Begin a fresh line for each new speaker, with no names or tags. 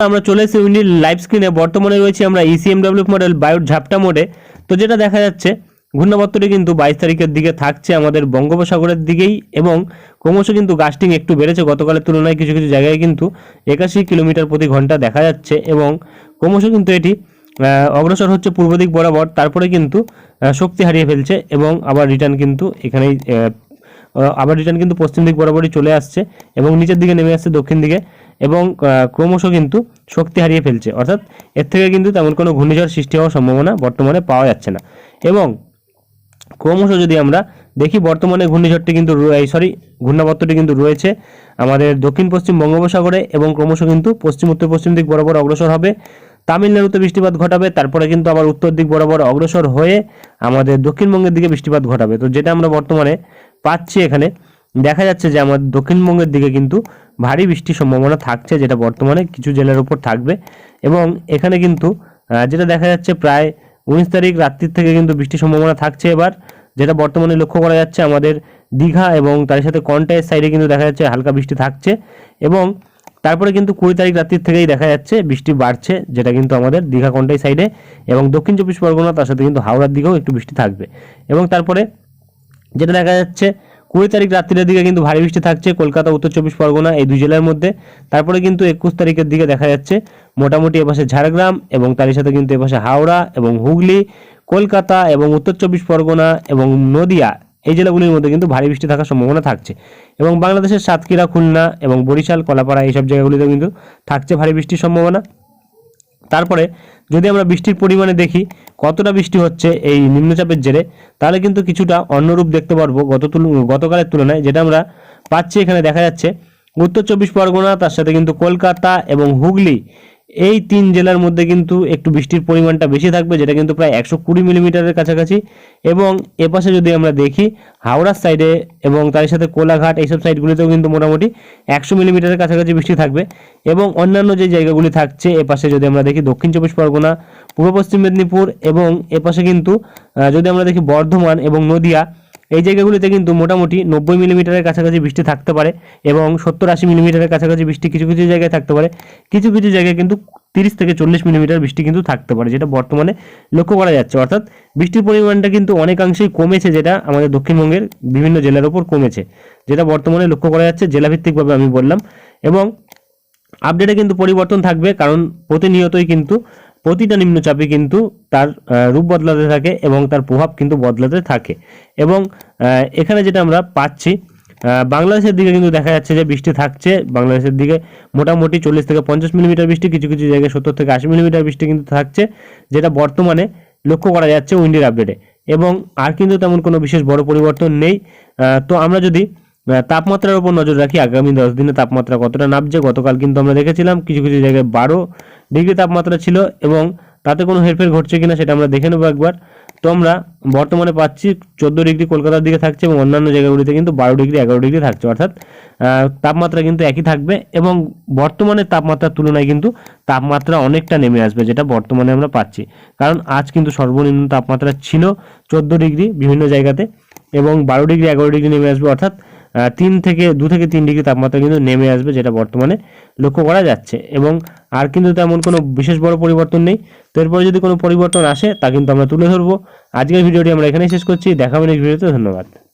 আমরা চলে এসেছি উইন্ডির লাইভ স্ক্রিনে বর্তমানে রয়েছে আমরা ইসিএমডব্লিউ মডেল বায়ুর ঝাপটা মোডে তো যেটা দেখা যাচ্ছে, ঘূর্ণাবর্তটি কিন্তু বাইশ তারিখের দিকে থাকছে আমাদের বঙ্গোপসাগরের দিকেই এবং ক্রমশ কিন্তু গাস্টিং একটু বেড়েছে। গতকালের তুলনায় কিছু কিছু জায়গায় কিন্তু একাশি কিলোমিটার প্রতি ঘণ্টা দেখা যাচ্ছে এবং ক্রমশ কিন্তু এটি অগ্রসর হচ্ছে পূর্ব দিক বরাবর। তারপরে কিন্তু শক্তি হারিয়ে ফেলছে এবং আবার রিটার্ন কিন্তু এখানেই আবার রিটার্ন কিন্তু পশ্চিম দিক বরাবরই চলে আসছে এবং নিচের দিকে নেমে আসছে দক্ষিণ দিকে এবং ক্রমশ কিন্তু শক্তি হারিয়ে ফেলছে। অর্থাৎ এর থেকে কিন্তু তেমন কোনো ঘূর্ণিঝড় সৃষ্টি হওয়ার সম্ভাবনা বর্তমানে পাওয়া যাচ্ছে না। এবং ক্রমশ যদি আমরা দেখি, বর্তমানে ঘূর্ণিঝড়টি কিন্তু এই সরি ঘূর্ণাবর্তটি কিন্তু রয়েছে আমাদের দক্ষিণ পশ্চিম বঙ্গোপসাগরে এবং ক্রমশ কিন্তু পশ্চিম উত্তর পশ্চিম দিক বরাবর অগ্রসর হবে। তামিলনাড়ুতে বৃষ্টিপাত ঘটাবে, তারপরে কিন্তু আবার উত্তর দিক বরাবর অগ্রসর হয়ে আমাদের দক্ষিণবঙ্গের দিকে বৃষ্টিপাত ঘটাবে। তো যেটা আমরা বর্তমানে পাচ্ছি এখানে, দেখা যাচ্ছে যে আমাদের দক্ষিণবঙ্গের দিকে কিন্তু ভারী বৃষ্টির সম্ভাবনা থাকছে, যেটা বর্তমানে কিছু জেলার উপর থাকবে। এবং এখানে কিন্তু যেটা দেখা যাচ্ছে প্রায় উনিশ তারিখ রাত্রির থেকে কিন্তু বৃষ্টির সম্ভাবনা থাকছে এবার, যেটা বর্তমানে লক্ষ্য করা যাচ্ছে আমাদের দীঘা এবং তার সাথে কন্টাইয়ের সাইডে কিন্তু দেখা যাচ্ছে হালকা বৃষ্টি থাকছে। এবং তারপরে কিন্তু কুড়ি তারিখ রাত্রির থেকেই দেখা যাচ্ছে, বৃষ্টি বাড়ছে, যেটা কিন্তু আমাদের দীঘা কন্টাই সাইডে এবং দক্ষিণ চব্বিশ পরগনা, তার সাথে কিন্তু হাওড়ার দিকেও একটু বৃষ্টি থাকবে। এবং তারপরে যেটা দেখা যাচ্ছে, কুড়ি তারিখ রাত্রির দিকে কিন্তু ভারী বৃষ্টি থাকছে, কলকাতা, উত্তর চব্বিশ পরগনা, এই দুই জেলার মধ্যে। তারপরে কিন্তু একুশ তারিখের দিকে দেখা যাচ্ছে, মোটামুটি এপাশে ঝাড়গ্রাম এবং তারই সাথে কিন্তু এপাশে হাওড়া এবং হুগলি, কলকাতা এবং উত্তর চব্বিশ পরগনা এবং নদিয়া এই জেলাগুলির মধ্যে কিন্তু ভারী বৃষ্টি থাকার সম্ভাবনা থাকছে। এবং বাংলাদেশের সাতক্ষীরা, খুলনা এবং বরিশাল, কলাপাড়া এইসব জায়গাগুলিতে কিন্তু থাকছে ভারী বৃষ্টির সম্ভাবনা। তারপরে যদি আমরা বৃষ্টির পরিমাণে দেখি, কতটা বৃষ্টি হচ্ছে এই নিম্নচাপের জেরে, তাহলে কিন্তু কিছুটা অন্যরূপ দেখতে পারব গত তুল- গতকালের তুলনায়, যেটা আমরা পাচ্ছি এখানে দেখা যাচ্ছে। উত্তর চব্বিশ পরগনা, তার সাথে কিন্তু কলকাতা এবং হুগলি এই তিন জেলার মধ্যে কিন্তু একটু বৃষ্টির পরিমাণটা বেশি থাকবে, যেটা কিন্তু প্রায় একশো কুড়ি মিলিমিটারের কাছাকাছি। এবং এপাশে যদি আমরা দেখি, হাওড়ার সাইডে এবং তার সাথে কোলাঘাট, এইসব সাইডগুলিতেও কিন্তু মোটামুটি একশো মিলিমিটারের কাছাকাছি বৃষ্টি থাকবে। এবং অন্যান্য যে জায়গাগুলি থাকছে এপাশে যদি আমরা দেখি দক্ষিণ চব্বিশ পরগনা, পূর্ব পশ্চিম মেদিনীপুর এবং এপাশে কিন্তু যদি আমরা দেখি বর্ধমান এবং নদিয়া এই জায়গাগুলিতে কিন্তু মোটামুটি নব্বই মিলিমিটারের কাছাকাছি বৃষ্টি থাকতে পারে এবং সত্তর আশি মিলিমিটারের কাছাকাছি বৃষ্টি কিছু কিছু জায়গায় থাকতে পারে। কিছু কিছু জায়গায় কিন্তু তিরিশ থেকে চল্লিশ মিলিমিটার বৃষ্টি কিন্তু থাকতে পারে, যেটা বর্তমানে লক্ষ্য করা যাচ্ছে। অর্থাৎ বৃষ্টির পরিমাণটা কিন্তু অনেকাংশেই কমেছে, যেটা আমাদের দক্ষিণবঙ্গের বিভিন্ন জেলার উপর কমেছে, যেটা বর্তমানে লক্ষ্য করা যাচ্ছে জেলাভিত্তিকভাবে আমি বললাম। এবং আপডেটে কিন্তু পরিবর্তন থাকবে, কারণ প্রতিনিয়তই কিন্তু প্রতিটা নিম্নচাপে কিন্তু তার রূপ বদলাতে থাকে এবং তার প্রভাব কিন্তু বদলাতে থাকে। এবং এখানে যেটা আমরা পাচ্ছি বাংলাদেশের দিকে কিন্তু দেখা যাচ্ছে যে বৃষ্টি থাকছে। বাংলাদেশের দিকে মোটামুটি চল্লিশ থেকে পঞ্চাশ মিলিমিটার বৃষ্টি, কিছু কিছু জায়গায় সত্তর থেকে আশি মিলিমিটার বৃষ্টি কিন্তু থাকছে, যেটা বর্তমানে লক্ষ্য করা যাচ্ছে উইন্ডির আপডেটে। এবং আর কিন্তু তেমন কোনো বিশেষ বড় পরিবর্তন নেই। তো আমরা যদি তাপমাত্রার উপর নজর রাখি। আগামী দশ দিনে তাপমাত্রা কতটা নামছে, গতকাল কিন্তু আমরা দেখেছিলাম, কিছু কিছু জায়গায় বারো ডিগ্রি তাপমাত্রা ছিল এবং তাতে কোনো হেরফের ঘটছে কিনা সেটা আমরা দেখে নেব একবার। তো আমরা বর্তমানে পাচ্ছি চোদ্দ ডিগ্রি কলকাতার দিকে থাকছে এবং অন্যান্য জায়গাগুলিতে কিন্তু বারো ডিগ্রি, এগারো ডিগ্রি থাকছে। অর্থাৎ তাপমাত্রা কিন্তু একই থাকবে এবং বর্তমানে তাপমাত্রার তুলনায় কিন্তু তাপমাত্রা অনেকটা নেমে আসবে, যেটা বর্তমানে আমরা পাচ্ছি। কারণ আজ কিন্তু সর্বনিম্ন তাপমাত্রা ছিল চোদ্দ ডিগ্রি বিভিন্ন জায়গাতে এবং বারো ডিগ্রি, এগারো ডিগ্রি নেমে আসবে। অর্থাৎ তিন থেকে, দু থেকে তিন ডিগ্রি তাপমাত্রা কিন্তু নেমে আসবে, যেটা বর্তমানে লক্ষ্য করা যাচ্ছে। এবং আর কিন্তু তেমন কোনো বিশেষ বড় পরিবর্তন নেই। তো এরপরে যদি কোনো পরিবর্তন আসে, তা কিন্তু আমরা তুলে ধরবো। আজকের ভিডিওটি আমরা এখানেই শেষ করছি। দেখাবেন নেক্সট ভিডিওতে ধন্যবাদ।